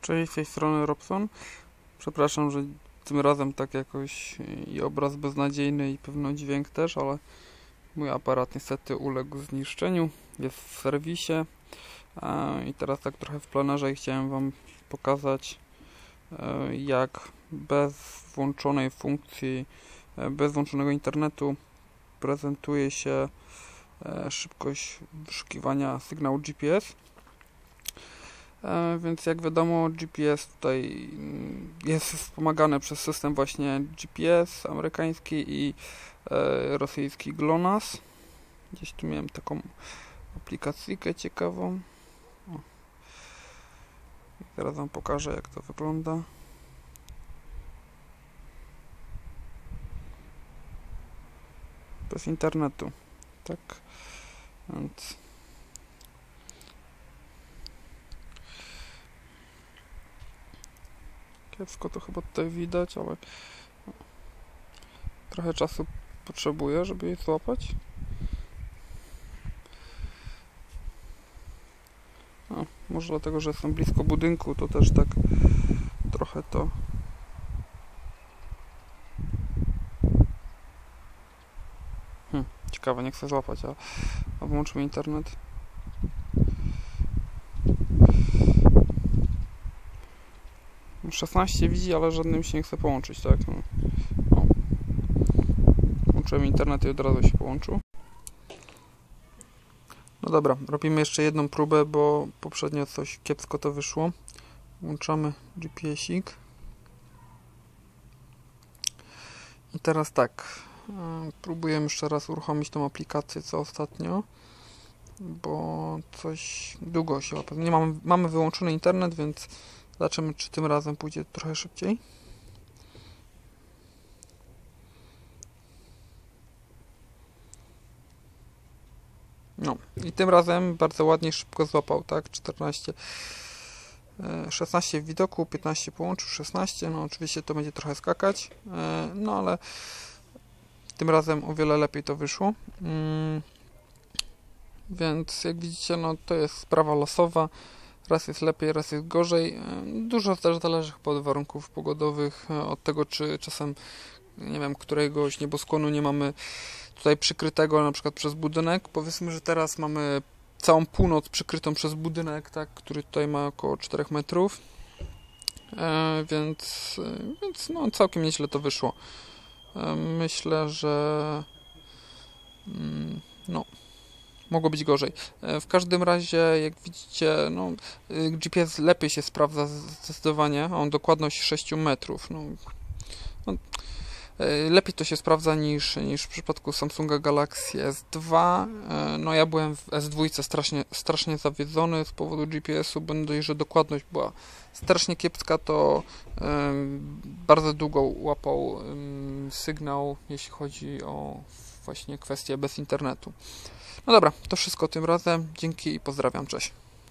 Cześć, z tej strony Robson. Przepraszam, że tym razem tak jakoś i obraz beznadziejny i pewno dźwięk też, ale mój aparat niestety uległ zniszczeniu. Jest w serwisie e, i teraz tak trochę w planerze chciałem Wam pokazać e, jak bez włączonej funkcji, e, bez włączonego internetu prezentuje się szybkość wyszukiwania sygnału GPS E, więc jak wiadomo GPS tutaj mm, jest wspomagany przez system właśnie GPS amerykański i e, rosyjski GLONASS. Gdzieś tu miałem taką aplikację ciekawą. O. Teraz Wam pokażę jak to wygląda. Bez internetu. Tak. Więc Kiepsko to chyba tutaj widać, ale trochę czasu potrzebuję, żeby je złapać. O, może dlatego, że jestem blisko budynku, to też tak trochę to hmm, ciekawe, nie chcę złapać, a, a włączymy internet. 16 widzi, ale żadnym się nie chce połączyć, tak? No. O. Włączyłem internet i od razu się połączył. No dobra, robimy jeszcze jedną próbę, bo poprzednio coś kiepsko to wyszło. Włączamy GPS-ik. I teraz tak, e, próbujemy jeszcze raz uruchomić tą aplikację co ostatnio, bo coś długo się łapie. Nie mamy wyłączony internet, więc Zobaczymy, czy tym razem pójdzie trochę szybciej. No i tym razem bardzo ładnie, szybko złapał, tak? 14, 16 e, w widoku, 15 połączył, 16. No oczywiście to będzie trochę skakać, e, no ale tym razem o wiele lepiej to wyszło. Mm, więc jak widzicie, no to jest sprawa losowa. Raz jest lepiej, raz jest gorzej. E, dużo też zależy od warunków pogodowych, e, od tego, czy czasem, nie wiem, któregoś nieboskłonu nie mamy tutaj przykrytego na przykład przez budynek. Powiedzmy, że teraz mamy całą północ przykrytą przez budynek, tak, który tutaj ma około 4 metrów. E, więc, e, więc no, całkiem nieźle to wyszło. E, myślę, że mm, no, mogło być gorzej. E, w każdym razie, jak widzicie, no, y, GPS lepiej się sprawdza zdecydowanie. On dokładność 6 metrów. No, no, e, lepiej to się sprawdza niż, niż w przypadku Samsunga Galaxy S2. E, no ja byłem w S2 strasznie, strasznie zawiedzony z powodu GPS-u, bo dość, że dokładność była strasznie kiepska, to bardzo długo łapał sygnał, jeśli chodzi o właśnie kwestie bez internetu. No dobra, to wszystko tym razem. Dzięki i pozdrawiam. Cześć.